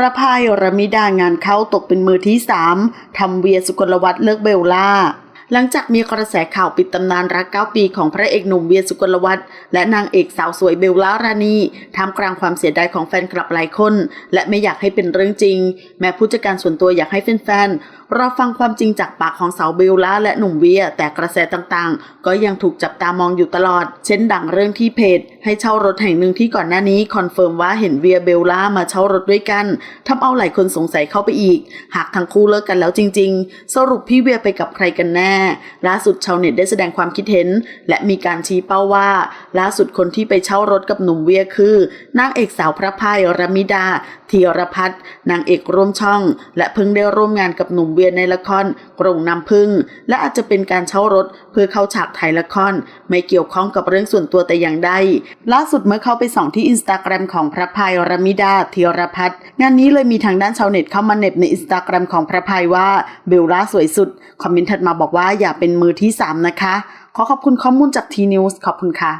ระพายรมิดางานเข้าตกเป็นมือที่3ทำเวียสุกลวัฒน์เลิกเบลล่า หลังจากมีกระแสข่าวปิดตำนานรัก 9 ปีของพระเอกหนุ่มเวียสุกลวัฒน์และนางเอกสาวสวยเบลล่ารานีท่ามกลางความเสียดายของแฟนคลับหลายคน และไม่อยากให้เป็นเรื่องจริง แม้ผู้จัดการส่วนตัวอยากให้แฟนๆรอฟังความจริงจากปากของสาวเบลล่าและหนุ่มเวียแต่กระแสต่างๆ ก็ยังถูกจับตามองอยู่ตลอด เช่นดังเรื่องที่เพจให้เช่ารถแห่งหนึ่งที่ก่อนหน้านี้คอนเฟิร์มว่าเห็นเวียเบลล่ามาเช่ารถด้วยกันทำเอาหลายคนสงสัยเข้าไปอีก หากทั้งคู่เลิกกันแล้วจริง ๆ สรุปพี่เวียไปกับใครกันแน่ ล่าสุดชาวเน็ตได้แสดงความคิดเห็น และมีการชี้เป้าว่า ล่าสุดคนที่ไปเช่ารถกับหนุ่มเวียคือนางเอกสาวพระพายรมิดาธีรพัฒน์นางเอกร่วมช่อง และเพิ่งได้ร่วมงานกับหนุ่มเวียในละครกรงน้ำพึ่ง และอาจจะเป็นการเช่ารถเพื่อเข้าฉากถ่ายละคร ไม่เกี่ยวข้องกับเรื่องส่วนตัวแต่อย่างใดล่าสุดเมื่อเข้าไปส่องที่อินสตาแกรมของพระพายรมิดาธีรพัฒน์งานนี้เลยมีทางด้านชาวเน็ตเข้ามาเน็บในอินสตาแกรมของพระพายว่าเบลล่าสวยสุด คอมเมนต์ถัดมาบอกว่าอย่าเป็นมือที่ 3 นะคะ ขอขอบคุณข้อมูลจากทีนิวส์ขอบคุณค่ะ